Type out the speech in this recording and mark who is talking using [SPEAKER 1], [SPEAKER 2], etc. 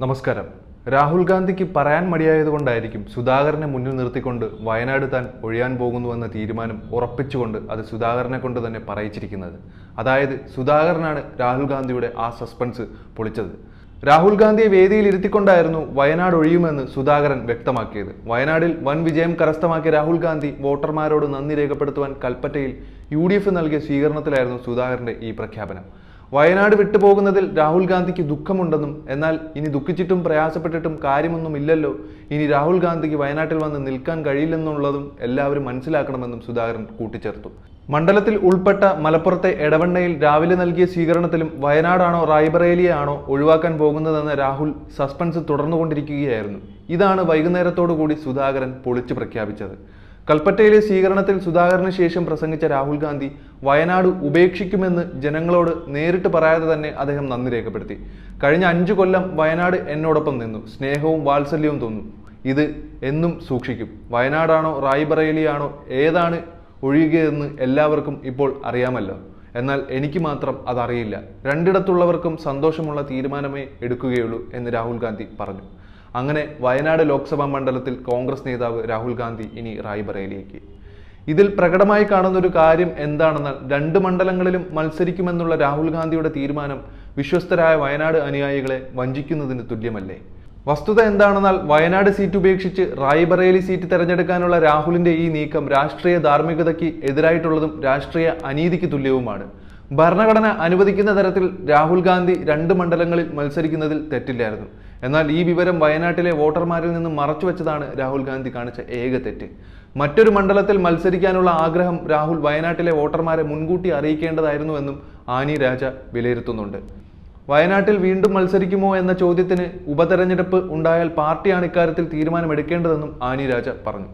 [SPEAKER 1] നമസ്കാരം. രാഹുൽ ഗാന്ധിക്ക് പറയാൻ മടിയായതുകൊണ്ടായിരിക്കും സുധാകരനെ മുന്നിൽ നിർത്തിക്കൊണ്ട് വയനാട് താൻ ഒഴിയാൻ പോകുന്നുവെന്ന തീരുമാനം ഉറപ്പിച്ചുകൊണ്ട് അത് സുധാകരനെ കൊണ്ട് തന്നെ പറയിച്ചിരിക്കുന്നത്. അതായത് സുധാകരനാണ് രാഹുൽ ഗാന്ധിയുടെ ആ സസ്പെൻസ് പൊളിച്ചത്. രാഹുൽ ഗാന്ധിയെ വേദിയിൽ ഇരുത്തിക്കൊണ്ടായിരുന്നു വയനാട് ഒഴിയുമെന്ന് സുധാകരൻ വ്യക്തമാക്കിയത്. വയനാടിൽ വൻ വിജയം കരസ്ഥമാക്കിയ രാഹുൽ ഗാന്ധി വോട്ടർമാരോട് നന്ദി രേഖപ്പെടുത്തുവാൻ കൽപ്പറ്റയിൽ യു ഡി എഫ് നൽകിയ സ്വീകരണത്തിലായിരുന്നു സുധാകരന്റെ ഈ പ്രഖ്യാപനം. വയനാട് വിട്ടുപോകുന്നതിൽ രാഹുൽ ഗാന്ധിക്ക് ദുഃഖമുണ്ടെന്നും എന്നാൽ ഇനി ദുഃഖിച്ചിട്ടും പ്രയാസപ്പെട്ടിട്ടും കാര്യമൊന്നും ഇല്ലല്ലോ. ഇനി രാഹുൽ ഗാന്ധിക്ക് വയനാട്ടിൽ വന്ന് നിൽക്കാൻ കഴിയില്ലെന്നുള്ളതും എല്ലാവരും മനസ്സിലാക്കണമെന്നും സുധാകരൻ കൂട്ടിച്ചേർത്തു. മണ്ഡലത്തിൽ ഉൾപ്പെട്ട മലപ്പുറത്തെ എടവണ്ണയിൽ രാവിലെ നൽകിയ സ്വീകരണത്തിലും വയനാടാണോ റായ്ബറേലിയാണോ ഒഴിവാക്കാൻ പോകുന്നതെന്ന രാഹുൽ സസ്പെൻസ് തുടർന്നുകൊണ്ടിരിക്കുകയായിരുന്നു. ഇതാണ് വൈകുന്നേരത്തോടു കൂടി സുധാകരൻ പൊളിച്ചു പ്രഖ്യാപിച്ചത്. കൽപ്പറ്റയിലെ സ്വീകരണത്തിൽ സുധാകരന് ശേഷം പ്രസംഗിച്ച രാഹുൽ ഗാന്ധി വയനാട് ഉപേക്ഷിക്കുമെന്ന് ജനങ്ങളോട് നേരിട്ട് പറയാതെ തന്നെ അദ്ദേഹം നന്ദി രേഖപ്പെടുത്തി. കഴിഞ്ഞ അഞ്ചു കൊല്ലം വയനാട് എന്നോടൊപ്പം നിന്നു. സ്നേഹവും വാത്സല്യവും തോന്നും. ഇത് എന്നും സൂക്ഷിക്കും. വയനാടാണോ റായ്ബറേലിയാണോ ഏതാണ് ഒഴിയുകയെന്ന് എല്ലാവർക്കും ഇപ്പോൾ അറിയാമല്ലോ. എന്നാൽ എനിക്ക് മാത്രം അതറിയില്ല. രണ്ടിടത്തുള്ളവർക്കും സന്തോഷമുള്ള തീരുമാനമേ എടുക്കുകയുള്ളൂ എന്ന് രാഹുൽ ഗാന്ധി പറഞ്ഞു. അങ്ങനെ വയനാട് ലോക്സഭാ മണ്ഡലത്തിൽ കോൺഗ്രസ് നേതാവ് രാഹുൽ ഗാന്ധി ഇനി റായ്ബറേലിയേക്ക് ഇതിൽ പ്രകടമായി കാണുന്ന ഒരു കാര്യം എന്താണെന്നാൽ രണ്ട് മണ്ഡലങ്ങളിലും മത്സരിക്കുമെന്നുള്ള രാഹുൽ ഗാന്ധിയുടെ തീരുമാനം വിശ്വസ്തരായ വയനാട് അനുയായികളെ വഞ്ചിക്കുന്നതിന് തുല്യമല്ലേ? വസ്തുത എന്താണെന്നാൽ വയനാട് സീറ്റ് ഉപേക്ഷിച്ച് റായ്ബറേലി സീറ്റ് തെരഞ്ഞെടുക്കാനുള്ള രാഹുലിന്റെ ഈ നീക്കം രാഷ്ട്രീയ ധാർമ്മികതയ്ക്ക് എതിരായിട്ടുള്ളതും രാഷ്ട്രീയ അനീതിക്ക് തുല്യവുമാണ്. ഭരണഘടന അനുവദിക്കുന്ന തരത്തിൽ രാഹുൽ ഗാന്ധി രണ്ട് മണ്ഡലങ്ങളിൽ മത്സരിക്കുന്നതിൽ തെറ്റില്ലായിരുന്നു. എന്നാൽ ഈ വിവരം വയനാട്ടിലെ വോട്ടർമാരിൽ നിന്ന് മറച്ചുവെച്ചതാണ് രാഹുൽ ഗാന്ധി കാണിച്ച ഏക തെറ്റ്. മറ്റൊരു മണ്ഡലത്തിൽ മത്സരിക്കാനുള്ള ആഗ്രഹം രാഹുൽ വയനാട്ടിലെ വോട്ടർമാരെ മുൻകൂട്ടി അറിയിക്കേണ്ടതായിരുന്നുവെന്നും ആനി രാജ വിലയിരുത്തുന്നുണ്ട്. വയനാട്ടിൽ വീണ്ടും മത്സരിക്കുമോ എന്ന ചോദ്യത്തിന് ഉപതെരഞ്ഞെടുപ്പ് ഉണ്ടായാൽ പാർട്ടിയാണ് ഇക്കാര്യത്തിൽ തീരുമാനമെടുക്കേണ്ടതെന്നും ആനി രാജ പറഞ്ഞു.